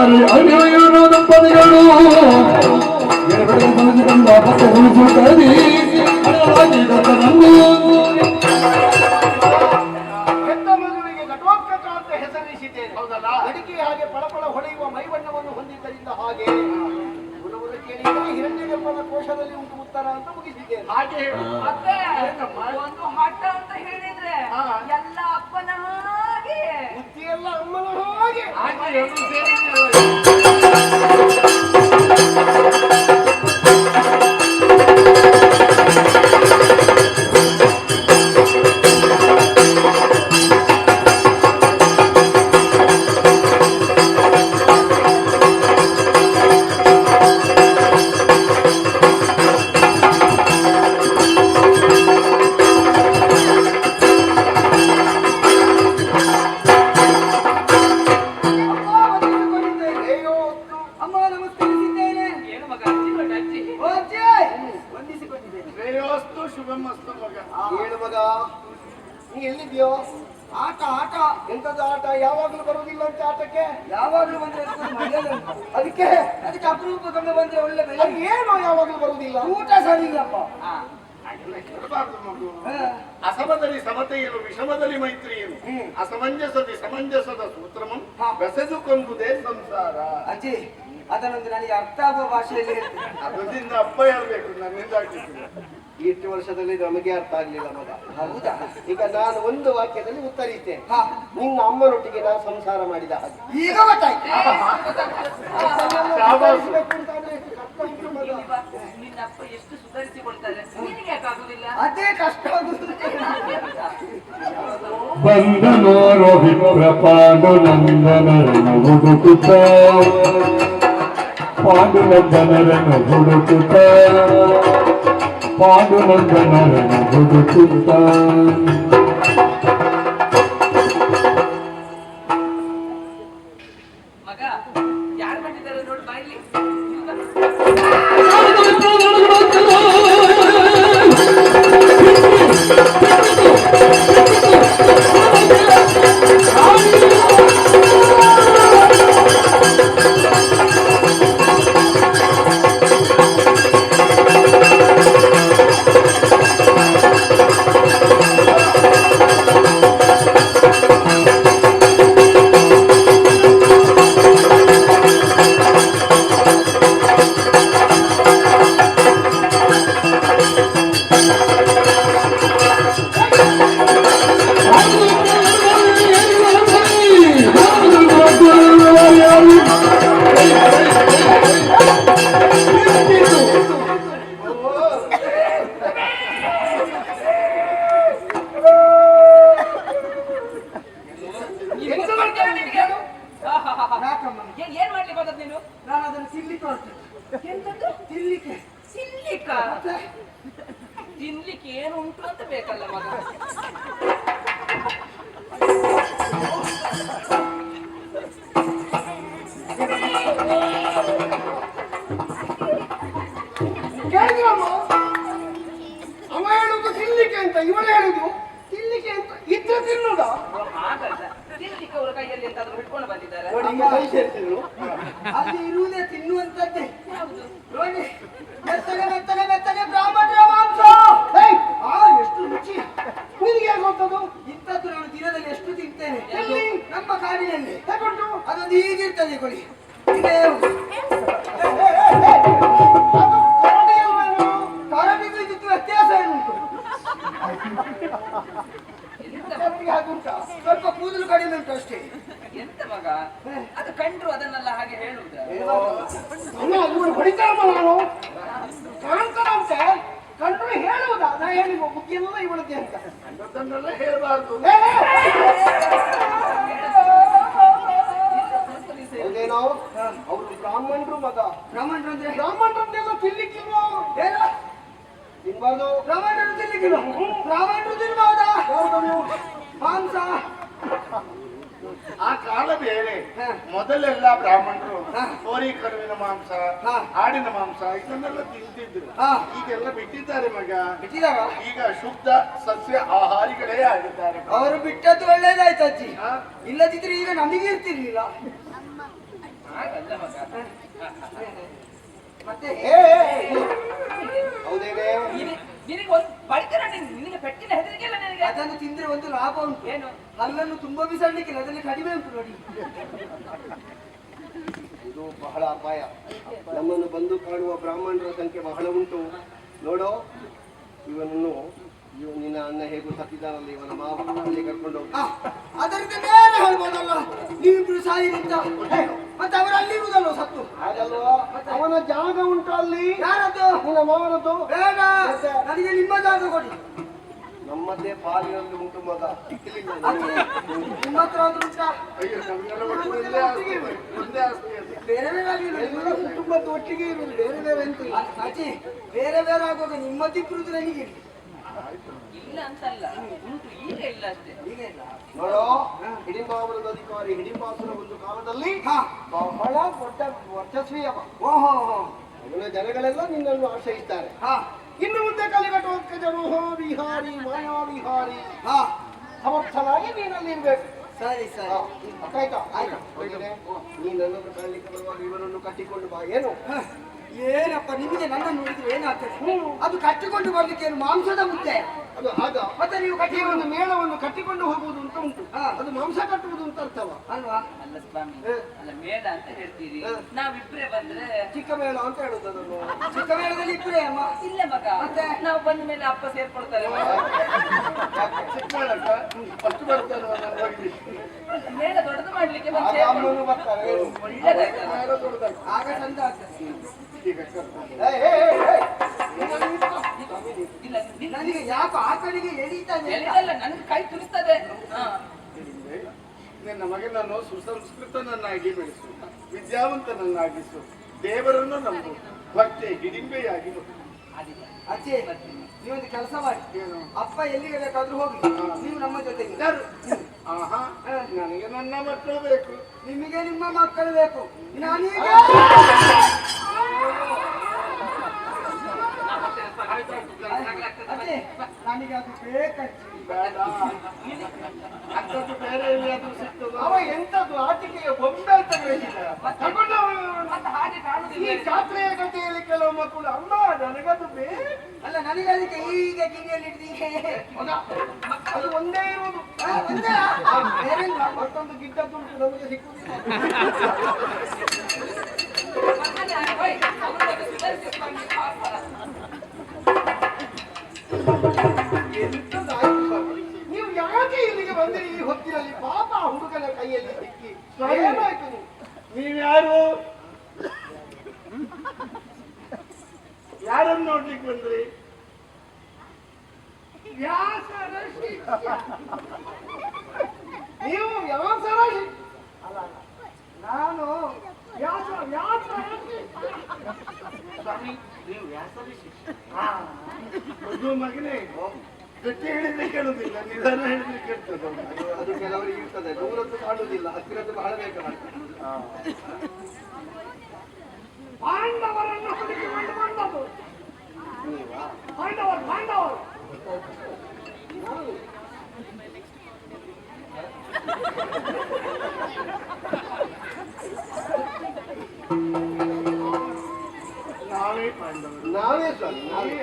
ಮರಿ ದಂಪತಿಗಳು ಎರಡು ಹೌದಲ್ಲ? ಅಡಿಕೆ ಹಾಗೆ ಹೊಳೆಯುವ ಮೈಬಣ್ಣವನ್ನು ಹೊಂದಿದ್ದರಿಂದ ಹಾಗೆ ಹಿರಣ್ಯಗರ್ಭನ ಕೋಶದಲ್ಲಿ ಉಂಟು ಉತ್ತರ ಅಂತ ಮುಗಿಸಿದ್ದೇನೆ ಹಾಗೆ? ಒಂದು ಹಠ ಅಂತ ಹೇಳಿದ್ರೆ. ಎಲ್ಲ ಅಪ್ಪನ ಬುದ್ಧಿಯೆಲ್ಲ ಅಮ್ಮನ ಹಾಗೆ. ಅಪರೂಪಕ್ಕೊಮ್ಮೆ ಬಂದ್ರೆ ಒಳ್ಳೆ ಬೆಲೆ. ಏನು ಯಾವಾಗ ಬರುವುದಿಲ್ಲ. ಊಟ ಸರಿ ಇಲ್ಲಪ್ಪ ಹಾಗೆಲ್ಲ ಹೇಳಬಾರ್ದು ಮಗು ಅಸಮದಲ್ಲಿ ಸಮತೆಯಲು ವಿಷಮದಲ್ಲಿ ಮೈತ್ರಿಯಲು ಅಸಮಂಜಸದಿ ಸಮಂಜಸದ ಸೂತ್ರಮಂ ಬೆಸೆದುಕೊಂಡುದೇ ಸಂಸಾರ. ಅಜ್ಜಿ ಅದನ್ನೊಂದು ನನಗೆ ಅರ್ಥ ಆಗುವ ಭಾಷೆಯಲ್ಲಿ ಹೇಳ್ತೀನಿ. ಅದರಿಂದ ಅಪ್ಪ ಹೇಳ್ಬೇಕು ನನ್ನಿಂದ ಆಗ್ಲಿಕ್ಕಿಲ್ಲ ಇಷ್ಟು ವರ್ಷದಲ್ಲಿ ನಮಗೆ ಅರ್ಥ ಆಗ್ಲಿಲ್ಲ ಮಗ. ಹೌದಾ? ಈಗ ನಾನು ಒಂದು ವಾಕ್ಯದಲ್ಲಿ ಉತ್ತರಿಸ್ತೇನೆ ನಿನ್ನ ಅಮ್ಮನೊಟ್ಟಿಗೆ ನಾನು ಸಂಸಾರ ಮಾಡಿದ ಹಾಗೆ. ಈಗ ಗೊತ್ತಾಯ್ತು. ಇಲ್ಲಿ ಬಾ. ನಿನ್ನ ಅಪ್ಪ ಎಷ್ಟು ಸುಧಾರಿಸಿಕೊಳ್ತಾರೆ. ನಿನಗೆ ಯಾಕಾಗುದಿಲ್ಲ ಅದೇ ಕಷ್ಟ ಹುಡುಕುತ್ತ. ಪಾಂಡುನಂದನರನ್ನು ಹುಡುಕುತ್ತ. ಪಾಂಡುನಂದನರನ್ನು ಹುಡುಕುತ್ತ ಮಗ ಯಾರು ಬಂದಿದ್ದಾರೆ ನೋಡಿ ಬಾಯಿಲಿ. ಏನ್- ಏನ್ ಮಾಡ್ಲಿಕ್ಕೆ ಹೋದದ್ದು ನೀನು? ನಾನು ಅದನ್ನು ತಿನ್ಲಿಕ್ಕೆ ಹೊರಟೆ. ಎಂತದ್ದು ತಿನ್ಲಿಕ್ಕೆ. ತಿನ್ಲಿಕ್ಕ? ತಿನ್ಲಿಕ್ಕೆ ಏನು ಉಂಟು ಅಂತ ಬೇಕಲ್ಲ ಮಗ. ಕೇಳಿದ್ರಮ್ಮ ಅವ ಹೇಳುದು ತಿನ್ಲಿಕ್ಕೆ ಅಂತ ಇವಳು ಹೇಳುದು ತಿನ್ಲಿಕ್ಕೆ ಅಂತ. ಇದ್ರೆ ತಿನ್ನುದ? ಹಾಗಲ್ಲ. ಅವರ ಕೈಯಲ್ಲಿ ಎಂತಾದ್ರೂ ಹಿಡ್ಕೊಂಡು ಬಂದಿದ್ದಾರೆ. ಅಲ್ಲಿ ಇರುವುದೇ ತಿನ್ನುವಂತದ್ದೇ. ಹೌದು. ನೋಡಿ ಮೆತ್ತಗೆ ಮೆತ್ತಗೆ ಮೆತ್ತಗೆ. ಅಷ್ಟೇ. ಎಂತ ಮಗ? ಅದು ಕಂಡ್ರು ಅದನ್ನೆಲ್ಲ ಹಾಗೆ ಹೇಳುವುದು ಅಲ್ಲ ಇವರು ಹೊಡಿತಾರಮ್ಮ ನಾನು. ಕಾಣ್ತಾರಂತೆ. ಕಂಡ್ರು ಹೇಳುವುದ ನಾ ಹೇಳಿ ಎಲ್ಲ ಇವಳದ್ದೆ ಅಂತ. ಕಂಡದ್ದನ್ನೆಲ್ಲ ಹೇಳಬಾರ್ದು. ಏ, ಅವರು ಬ್ರಾಹ್ಮಣರು ಮಗ. ಬ್ರಾಹ್ಮಣರು ಅಂದ್ರೆ? ಬ್ರಾಹ್ಮಣರನ್ನೆಲ್ಲ ತಿನ್ಲಿಕ್ಕಿಲ್ವೋ? ಏನ ತಿನ್ಬಾರ್ದು. ಬ್ರಾಹ್ಮಣರು ತಿನ್ಲಿಕ್ಕಿಲ್ವ? ಬ್ರಾಹ್ಮಣರು ತಿನ್ಬಹುದಾ ಮಾಂಸ. ಆ ಕಾಲ ಬೇರೆ ಮೊದಲೆಲ್ಲ ಬ್ರಾಹ್ಮಣರು. ಕೋರಿ ಕರುವಿನ ಮಾಂಸ. ಆಡಿನ ಮಾಂಸ ಇದನ್ನೆಲ್ಲ ತಿಂತಿದ್ರು. ಈಗೆಲ್ಲ ಬಿಟ್ಟಿದ್ದಾರೆ ಮಗ. ಬಿಟ್ಟಿದಾಗ ಈಗ ಶುದ್ಧ ಸಸ್ಯ ಆಹಾರಿಗಳೇ ಆಗಿದ್ದಾರೆ. ಅವರು ಬಿಟ್ಟದ್ದು ಒಳ್ಳೇದಾಯ್ತು ಅಜ್ಜಿ? ಇಲ್ಲದಿದ್ರೆ ಈಗ ನಮಗೆ ಇರ್ತಿರ್ಲಿಲ್ಲ. ಮತ್ತೆ ಹೌದೇನೆ? ನಿನಗೆ ನಿನಗೆ ಒಂದು ಬಡಿತಾರ ನಿನಗೆ ಪೆಟ್ಟಿನ ಹೆದರಿಕೆಲ್ಲ ನಿನಗೆ? ಅದನ್ನು ತಿಂದ್ರೆ ಒಂದು ಲಾಭ ಉಂಟು. ಏನು? ಹಲ್ಲನ್ನು ತುಂಬಾ ಬಿಸಾಡ್ಲಿಕ್ಕಿಲ್ಲ ಅದರಲ್ಲಿ ಕಡಿಮೆ ಉಂಟು ನೋಡಿ. ಇದು ಬಹಳ ಅಪಾಯ. ನಮ್ಮನ್ನು ಬಂದು ಕಾಣುವ ಬ್ರಾಹ್ಮಣರ ಸಂಖ್ಯೆ ಬಹಳ ಉಂಟು. ನೋಡೋ ಇವನನ್ನು ಇವ ನಿನ್ನ ಅಣ್ಣ ಹೇಗೂ ಸತ್ತಿದ್ದಾನಲ್ಲ ಇವನ ಮಾವ ಅಲ್ಲಿ ಕರ್ಕೊಂಡು ಹೋಗ್ತಾ ಅದರಿಂದ ನೇರ ಹೇಳ್ಬೋದಲ್ಲ. ನೀವಿಬ್ರು ಸಾಯಿ ಅಂತ ಮತ್ತೆ ಅವರು ಅಲ್ಲಿರುವುದಲ್ಲ ಸತ್ತು ಹಾಗಲ್ವಾ ಅವನ ಜಾಗ ಉಂಟು ಅಲ್ಲಿ. ಯಾರದ್ದು ನಿನ್ನ ಮಾವನದ್ದು ಬೇಡ. ನನಗೆ ನಿಮ್ಮ ಜಾಗ ಕೊಡಿ. ನಮ್ಮದೇ ಪಾಲಿನಲ್ಲಿ ಉಂಟು ಮಗ. ನಿಮ್ಮ ಹತ್ರ ಆದ್ರೂ ಉಂಟಾ? ಅಯ್ಯೋ ನಮ್ಗೆಲ್ಲ ಒಟ್ಟು ಆಸ್ತಿ ಇದೆ. ಒಂದೇ ಆಸ್ತಿ ಇದೆ. ಬೇರೆ ಬೇರೆ ಆಗಿಲ್ಲ ಎಲ್ಲ ಕುಟುಂಬದ ಒಟ್ಟಿಗೆ ಇರುವುದು ಬೇರೆ ಬೇರೆ ಅಂತ ಇಲ್ಲ. ಅಜ್ಜಿ ಬೇರೆ ಬೇರೆ ಆಗುವಾಗ ನಿಮ್ಮದಿಬ್ಬರು ನನಗೆ ಇರ್ಲಿ. ಇಲ್ಲ ಅಂತಲ್ಲ ಉಂಟು ಈಗ ಇಲ್ಲ ಅಷ್ಟೇ. ಈಗ ಇಲ್ಲ. ನೋಡೋ ಹಿಡಿಂಬಾವರದ ಅಧಿಕಾರಿ ಹಿಡಿಂಬಾಸುರ ಒಂದು ಕಾಲದಲ್ಲಿ ಹಾ. ಬಹಳ ದೊಡ್ಡ ವರ್ಚಸ್ವಿ ಅವ. ಓಹೋ ಹೋ ಅವನ ಜನಗಳೆಲ್ಲ ನಿನ್ನನ್ನು ಆಶ್ರಯಿಸ್ತಾರೆ. ಹಾ. ಇನ್ನು ಮುಂದೆ ಕಲಿಗಟ್ಟುವಂತ ಜನೋಹ ವಿಹಾರಿ ಮಾಯಾ ವಿಹಾರಿ. ಹಾ. ಸಮರ್ಥನಾಗಿ ನೀನಲ್ಲಿ ಇರ್ಬೇಕು. ಸರಿ ಸರಿ. ಹಾ, ಅರ್ಥಾಯ್ತಾ ಹೋಗಿದ್ರೆ ನೀ ನನ್ನನ್ನು ಕಾಣಲಿಕ್ಕೆ ಬರುವಾಗ ಇವನನ್ನು ಕಟ್ಟಿಕೊಂಡು ಬಾ. ಏನು? ಹ, ಏನಪ್ಪ ನಿಮಗೆ ನನ್ನ ನೋಡಿದ್ರೆ ಏನಾಗ್ತದೆ? ಅದು ಕಟ್ಟಿಕೊಂಡು ಬರ್ಲಿಕ್ಕೆ ಏನು ಮಾಂಸದ ಮುದ್ದೆ? ಅದು ಆಗ ಮತ್ತೆ ನೀವು ಕಟ್ಟಿ ಈ ಒಂದು ಮೇಳವನ್ನು ಕಟ್ಟಿಕೊಂಡು ಹೋಗುವುದು ಅಂತ ಉಂಟು. ಹಾ. ಅದು ಮಾಂಸ ಕಟ್ಟುವುದು ಅಂತ ಅರ್ಥವ? ಅಲ್ವಾ? ಅಲ್ಲ ಸ್ವಾಮಿ ಅಲ್ಲ ಮೇಡ ಅಂತ ಹೇಳ್ತೀರಿ. ನಾವಿಬ್ರೆ ಬಂದ್ರೆ ಚಿಕ್ಕ ಮೇಳ ಅಂತ ಹೇಳುದು ಅದನ್ನು ಚಿಕ್ಕ ಮೇಳದಲ್ಲಿ ಇಬ್ಬರೇ ಅಮ್ಮ ಇಲ್ಲ ಮಗ. ಮತ್ತೆ? ನಾವು ಬಂದ ಮೇಲೆ ಅಪ್ಪ ಸೇರ್ಕೊಳ್ತಾರೆ. ಚಿಕ್ಕ ಫಸ್ಟ್ ಹೋಗ್ಲಿ. ಮೇಳ ದೊಡ್ಡದು ಮಾಡ್ಲಿಕ್ಕೆ ಮೇಳ ಆಗ ಚಂದ ಆಗ್ತದೆ. ನನಗೆ ಯಾಕೋ ಆ ಕಡೆಗೆ ಎಳಿತಾನೆ ನನ್ಗೆ ನನಗೆ ಕೈ ತುರಿಸ್ತದೆ. ನಿನ್ನ ಮಗನನ್ನು ಸುಸಂಸ್ಕೃತನನ್ನಾಗಿ ಬೆಳೆಸು ವಿದ್ಯಾವಂತನನ್ನಾಗಿಸು ದೇವರನ್ನು ನಂಬು ಭಕ್ತಿ ಹಿಡಿಂಬೆಯಾಗಿ ಬರು. ಅಜ್ಜಿ ನೀವೊಂದು ಕೆಲಸ ಮಾಡಿ. ಅಪ್ಪ ಎಲ್ಲಿಗೆ ಬೇಕಾದ್ರೂ ಹೋಗಿ ನೀವು ನಮ್ಮ ಜೊತೆ? ಆಹಾ ನನಗೆ ನನ್ನ ಮಕ್ಕಳು ಬೇಕು. ನಿಮಗೆ ನಿಮ್ಮ ಮಕ್ಕಳು ಬೇಕು. ನಾನೀಗ ಅಜ್ಜಿ ನನಗೆ ಅದು ಬೇಕಂತದ್ದು ಬೇರೆ ಎಲ್ಲಿಯಾದ್ರೂ ಸಿಗ್ತದೋ? ಅವ ಎಂತದ್ದು ಆಟಿಕೆಯ ಬೊಂಬೆ ಅಂತ ಹೇಳಿದ ತಗೊಂಡು ಹಾಗೆ ಈ ಜಾತ್ರೆಯ ಗತಿಯಲ್ಲಿ ಕೆಲವು ಮಕ್ಕಳು ಅಮ್ಮ ನನಗದು ಬೇಕು ಅಲ್ಲ ನನಗೆ ಅದಕ್ಕೆ ಈಗ ಕಿವಿಯಲ್ಲಿ ಹಿಡಿದೀಗೆ ಮಗ, ಅದು ಒಂದೇ ಇರುವುದು. ಬೇರೆಲ್ಲ ಮತ್ತೊಂದು ಗಿಡ್ಡದ್ದು ನಮಗೆ ಸಿಕ್ಕುದಿಲ್ಲ. ವ್ಯಾಸರ ಶಿಷ್ಯ. ನೀವು ವ್ಯಾಸರ ಅಲ್ಲ ನಾನು ವ್ಯಾಸ ವ್ಯಾಸರ ಶಿಷ್ಯ. ಸ್ವಾಮಿ ನೀವು ವ್ಯಾಸರಿ ಶಿಷ್ಯ. ಮದುವೆ ಮಗನೇ. ಗಟ್ಟಿ ಹೇಳಿದ್ರೆ ಕೇಳುದಿಲ್ಲ ನಿಧಾನ ಹೇಳಿದ್ರೆ ಕೇಳ್ತದೆ ಅದು ಕೆಲವರಿಗೆ ಇರ್ತದೆ. ದೂರದ್ದು ಕಾಣುವುದಿಲ್ಲ ಹತ್ತಿರದ್ದು ಬಹಳ ಪಾಂಡವರನ್ನು ಹುಡುಕಿಕೊಂಡು ಬಂದದ್ದು. ಪಾಂಡವರು ಪಾಂಡವರು. ನಾವೇ ನಾವೇ ಸ್ವಾಮಿ ನಾವೇ.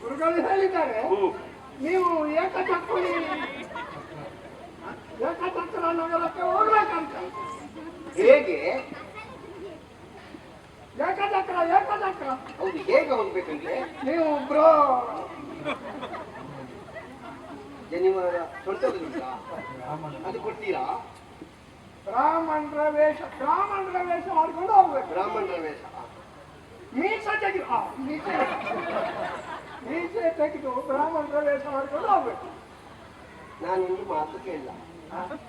ಗುರುಗಳು ಹೇಳಿದ್ದಾರೆ ನೀವು ಏಕಚಕ್ರಿ ಏಕಚಕ್ರ ನಗರಕ್ಕೆ ಹೋಗ್ಬೇಕಂತ. ಹೇಗೆ? ಏಕಚಕ್ರ ಏಕಚಕ್ರ ಹೌದು ಹೇಗೆ ಹೋಗ್ಬೇಕಂದ್ರೆ ನೀವು ಬ್ರೋ ಜನಿವಾರ ಅದು ಕೊಡ್ತೀರಾ? ಬ್ರಾಹ್ಮಣರ ವೇಷ ಬ್ರಾಹ್ಮಣರ ವೇಷ ಮಾಡ್ಕೊಂಡು ಹೋಗ್ಬೇಕು. ಬ್ರಾಹ್ಮಣರ ವೇಷ. ಮೀಸ ತೆಗೆದು ಆ, ಮೀಸೆ ಮೀಸೆ ತೆಗೆದು ಬ್ರಾಹ್ಮಣರ ವೇಷ ಮಾಡ್ಕೊಂಡು ಹೋಗ್ಬೇಕು. ನಾನೊಂದು ಮಾತು ಕೇಳಲ್ಲ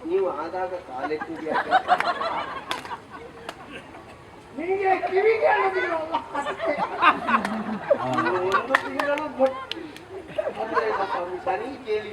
ನೀವು ಆದಾಗ ಕಾಲೇ ಕೂಡಿ ನಿಮಗೆ ಕಿವಿಗೆ ಹೇಳೋದಿಲ್ಲವಲ್ಲ ಒಂದು ತಿಂಗಳು ಮೊಟ್ಟ- ತೊಂದ್ರೆ ಇಲ್ಲ ಸ್ವಾಮಿ, ಸರಿ ಕೇಳಿ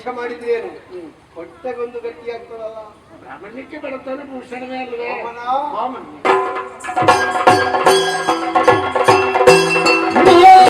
ವೇಷ ಮಾಡಿದ್ರೇನು? ಹೊಟ್ಟೆಗೊಂದು ಗಟ್ಟಿ ಆಗ್ತದಲ್ಲ? ಬ್ರಾಹ್ಮಣ್ಯಕ್ಕೆ ಬರುತ್ತಾನೆ ಭೂಷಣವೇ ಅಲ್ವೇ? ವಾಮನ.